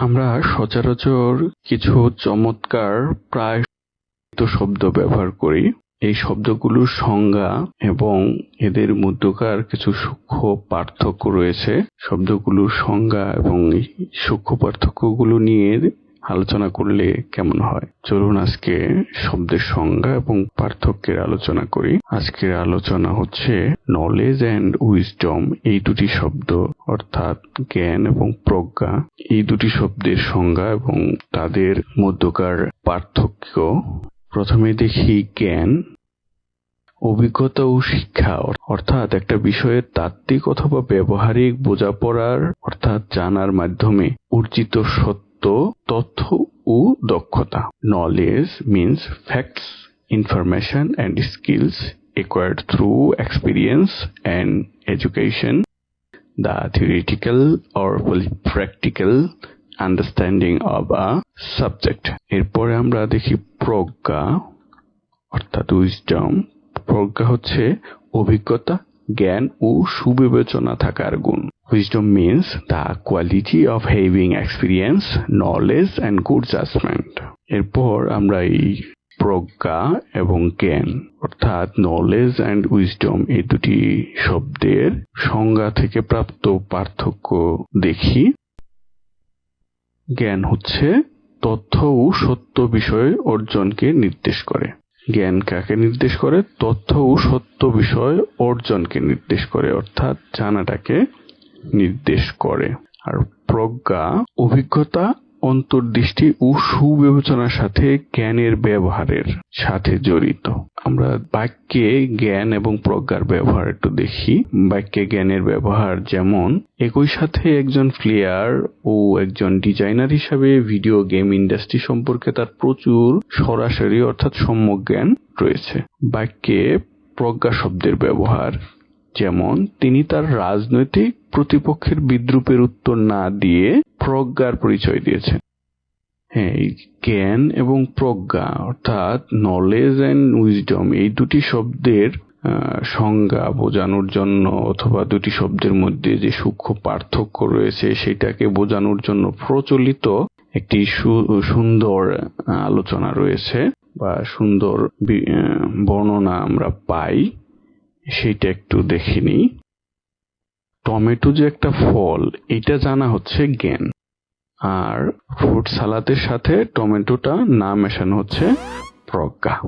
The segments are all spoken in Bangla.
আমরা সচরাচর কিছু চমৎকার প্রায় শব্দ ব্যবহার করি। এই শব্দগুলোর সংজ্ঞা এবং এদের মধ্যকার কিছু সূক্ষ্ম পার্থক্য রয়েছে। শব্দগুলোর সংজ্ঞা এবং সূক্ষ্ম পার্থক্যগুলো নিয়ে আলোচনা করলে কেমন হয়? চলুন আজকে শব্দের সংজ্ঞা এবং পার্থক্যের আলোচনা করি। আজকের আলোচনা হচ্ছে নলেজ অ্যান্ড উইজডম এই দুটি শব্দ, অর্থাৎ জ্ঞান এবং প্রজ্ঞা। এই দুটি শব্দের সংজ্ঞা এবং তাদের মধ্যকার পার্থক্য। প্রথমে দেখি জ্ঞান, অভিজ্ঞতা ও শিক্ষা, অর্থাৎ একটা বিষয়ের তাত্ত্বিক অথবা ব্যবহারিক বোঝাপড়ার, অর্থাৎ জানার মাধ্যমে অর্জিত সত্য গুরুত্ব, তথ্য ও দক্ষতা। Knowledge means facts information and skills acquired through experience and education the theoretical or practical understanding of a subject এরপরে আমরা দেখি প্রজ্ঞা, অর্থাৎ উইজডম প্রজ্ঞা হচ্ছে অভিজ্ঞতা জ্ঞান ও সুবিবেচনা থাকার গুণ। Wisdom means the quality of having experience knowledge and good judgment. এরপর আমরা এই প্রজ্ঞা এবং জ্ঞান, অর্থাৎ নলেজ অ্যান্ড উইজডম এই দুটি শব্দের সংজ্ঞা থেকে প্রাপ্ত পার্থক্য দেখি। জ্ঞান হচ্ছে তথ্য ও সত্য বিষয় অর্জনকে নির্দেশ করে। জ্ঞান কাকে নির্দেশ করে, তথ্য ও সত্য বিষয় অর্জনকে নির্দেশ করে, অর্থাৎ জানাটাকে নির্দেশ করে। আর প্রজ্ঞা, অভিজ্ঞতা, অন্তর্দৃষ্টি ও সুবিবেচনার সাথে জ্ঞানের ব্যবহারের সাথে জড়িত। আমরা বাক্যে জ্ঞান এবং প্রজ্ঞার ব্যবহার একটু দেখি। বাক্যে জ্ঞানের ব্যবহার যেমন, একই সাথে একজন প্লেয়ার ও একজন ডিজাইনার হিসাবে ভিডিও গেম ইন্ডাস্ট্রি সম্পর্কে তার প্রচুর সরাসরি অর্থাৎ সম্যক জ্ঞান রয়েছে। বাক্যে প্রজ্ঞা শব্দের ব্যবহার যেমন, তিনি তার রাজনৈতিক প্রতিপক্ষের বিদ্রুপের উত্তর না দিয়ে প্রজ্ঞার পরিচয় দিয়েছেন। হ্যাঁ জ্ঞান এবং প্রজ্ঞা, অর্থাৎ নলেজ অ্যান্ড উইজডম এই দুটি শব্দের সংজ্ঞা বোঝানোর জন্য অথবা দুটি শব্দের মধ্যে যে সূক্ষ্ম পার্থক্য রয়েছে সেটাকে বোঝানোর জন্য প্রচলিত একটি সুন্দর আলোচনা রয়েছে বা সুন্দর বর্ণনা আমরা পাই। সেটা একটু দেখে নিই। টমেটো যে একটা ফল, এটা জানা হচ্ছে জ্ঞান। আর ফ্রুট সালাদের সাথে টমেটোটা না মেশানো হচ্ছে প্রজ্ঞা।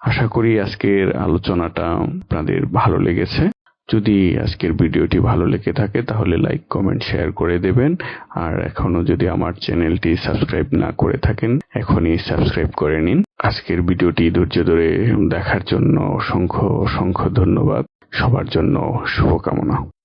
আশা করি আজকের আলোচনাটা আপনাদের ভালো লেগেছে। যদি আজকের ভিডিওটি ভালো লেগে থাকে তাহলে লাইক কমেন্ট শেয়ার করে দেবেন। আর এখনও যদি আমার চ্যানেলটি সাবস্ক্রাইব না করে থাকেন, এখনই সাবস্ক্রাইব করে নিন। আজকের ভিডিওটি ধৈর্য ধরে দেখার জন্য অসংখ্য অসংখ্য ধন্যবাদ। সবার জন্য শুভকামনা।